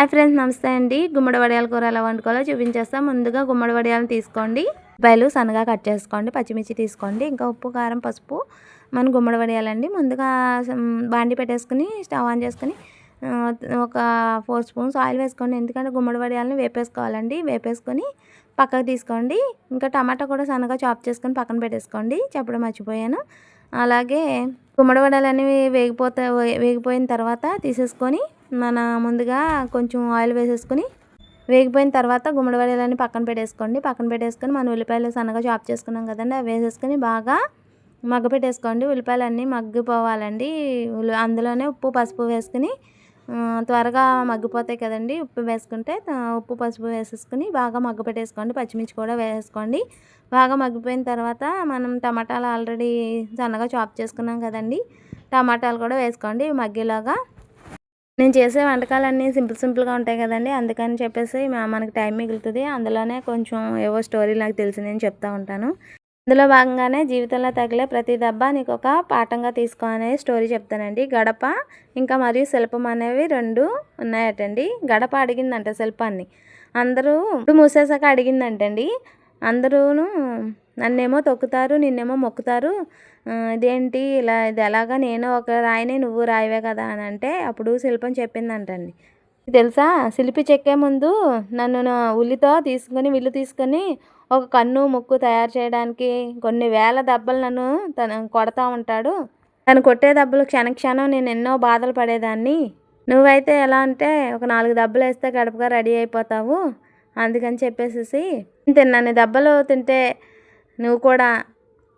Hi friends నమస్తే అండి. గుమ్మడి వడియాల కూర ఎలా వండుకోవాలో చూపించేస్తాం. ముందుగా గుమ్మడి వడియాలను తీసుకోండి. బయలు సన్నగా కట్ చేసుకోండి. పచ్చిమిర్చి తీసుకోండి. ఇంకా ఉప్పు కారం పసుపు మన గుమ్మడి వడియాలండి ముందుగా బాండి పెట్టేసుకుని స్టవ్ ఆన్ చేసుకుని ఒక ఫోర్ స్పూన్స్ ఆయిల్ వేసుకోండి. ఎందుకంటే గుమ్మడి వడియాలని వేపేసుకోవాలండి. వేపేసుకొని పక్కకు తీసుకోండి. ఇంకా టమాటా కూడా సన్నగా చాప్ చేసుకొని పక్కన పెట్టేసుకోండి. చెప్పడం మర్చిపోయాను. అలాగే గుమ్మడి వడలన్నీ వేగిపోతా వేగిపోయిన తర్వాత తీసేసుకొని మన ముందుగా కొంచెం ఆయిల్ వేసేసుకుని వేగిపోయిన తర్వాత గుమ్మడి వడలన్నీ పక్కన పెట్టేసుకోండి. పక్కన పెట్టేసుకొని మన ఉల్లిపాయలు సన్నగా చాప్ చేసుకున్నాం కదండి. అవి వేసేసుకొని బాగా మగ్గ పెట్టేసుకోండి. ఉల్లిపాయలు అన్నీ మగ్గిపోవాలండి అందులోనే ఉప్పు పసుపు వేసుకుని త్వరగా మగ్గిపోతాయి కదండి. ఉప్పు వేసుకుంటే ఉప్పు పసుపు వేసేసుకుని బాగా మగ్గ పెట్టేసుకోండి. పచ్చిమిర్చి కూడా వేసుకోండి. బాగా మగ్గిపోయిన తర్వాత మనం టమాటాలు ఆల్రెడీ సన్నగా చాప్ చేసుకున్నాం కదండి. టమాటాలు కూడా వేసుకోండి. మగ్గేలాగా నేను చేసే వంటకాలన్నీ సింపుల్ సింపుల్గా ఉంటాయి కదండి. అందుకని చెప్పేసి మనకి టైం మిగులుతుంది. అందులోనే కొంచెం ఏవో స్టోరీ నాకు తెలిసి నేను చెప్తా ఉంటాను. ఇందులో భాగంగానే జీవితంలో తగిలే ప్రతి దెబ్బ నీకు ఒక పాఠంగా తీసుకో అనేది స్టోరీ చెప్తానండి. గడప ఇంకా మరియు శిల్పం అనేవి రెండు ఉన్నాయటండి. గడప అడిగిందంట శిల్పాన్ని. అందరూ మూసేసాక అడిగిందంటండి. అందరూను నన్నేమో తొక్కుతారు నిన్నేమో మొక్కుతారు. ఇదేంటి ఇలా ఇది ఎలాగా నేను ఒక రాయిని నువ్వు రాయివే కదా అని అంటే అప్పుడు శిల్పం చెప్పిందంటండి. తెలుసా? శిల్పి చెక్కే ముందు నన్ను ఉల్లితో తీసుకొని విల్లు తీసుకొని ఒక కన్ను ముక్కు తయారు చేయడానికి కొన్ని వేల దెబ్బలు నన్ను తను కొడతా ఉంటాడు. తను కొట్టే దెబ్బలు క్షణ క్షణం నేను ఎన్నో బాధలు పడేదాన్ని. నువ్వైతే ఎలా అంటే ఒక నాలుగు దెబ్బలు వేస్తే గడపగా రెడీ అయిపోతావు. అందుకని చెప్పేసి తిన్నాను. దెబ్బలు తింటే నువ్వు కూడా.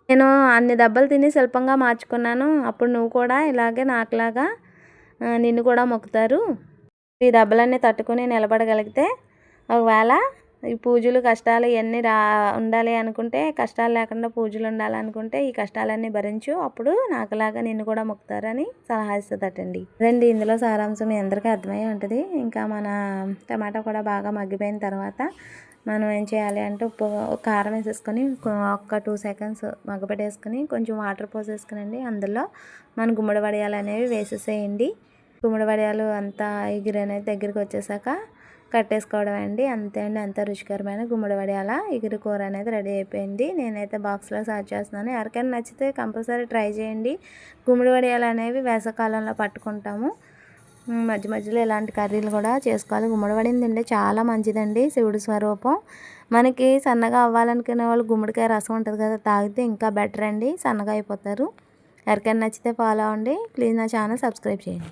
నేను అన్ని దెబ్బలు తిని శిల్పంగా మార్చుకున్నాను. అప్పుడు నువ్వు కూడా ఇలాగే నాకులాగా నిన్ను కూడా మొక్కుతారు. ఈ దెబ్బలన్నీ తట్టుకుని నిలబడగలిగితే ఒకవేళ ఈ పూజలు కష్టాలు ఇవన్నీ రా ఉండాలి అనుకుంటే కష్టాలు లేకుండా పూజలు ఉండాలనుకుంటే ఈ కష్టాలన్నీ భరించు. అప్పుడు నాకులాగా నిన్ను కూడా మొక్కుతారని సలహా ఇస్తుందటండి. రండి ఇందులో సారాంశం మీ అందరికీ అర్థమై ఉంటుంది. ఇంకా మన టమాటా కూడా బాగా మగ్గిపోయిన తర్వాత మనం ఏం చేయాలి అంటే ఉప్పు కారం వేసేసుకొని ఒక్క టూ సెకండ్స్ మగ్గపెట్టేసుకొని కొంచెం వాటర్ పోసేసుకునండి. అందులో మన గుమ్మడి వడియాలు అనేవి వేసేసేయండి. గుమ్మడి వడియాలు అంతా ఎగిరి అనేది దగ్గరికి వచ్చేసాక కట్టేసుకోవడం అండి. అంతే అండి. అంత రుచికరమైన గుమ్మడి వడియాల ఇగురు కూర అనేది రెడీ అయిపోయింది. నేనైతే బాక్స్లో సర్వ్ చేస్తున్నాను. ఎవరికైనా నచ్చితే కంపల్సరీ ట్రై చేయండి. గుమ్మడి వడియాలు అనేవి వేసవకాలంలో పట్టుకుంటాము. మధ్య మధ్యలో ఇలాంటి కర్రీలు కూడా చేసుకోవాలి. గుమ్మడి వడిని తింటే చాలా మంచిదండి శివుడి స్వరూపం. మనకి సన్నగా అవ్వాలనుకునే వాళ్ళు గుమ్మడికాయ రసం ఉంటుంది కదా తాగితే ఇంకా బెటర్ అండి. సన్నగా అయిపోతారు. ఎవరికైనా నచ్చితే ఫాలో అవ్వండి. ప్లీజ్ నా ఛానల్ సబ్స్క్రైబ్ చేయండి.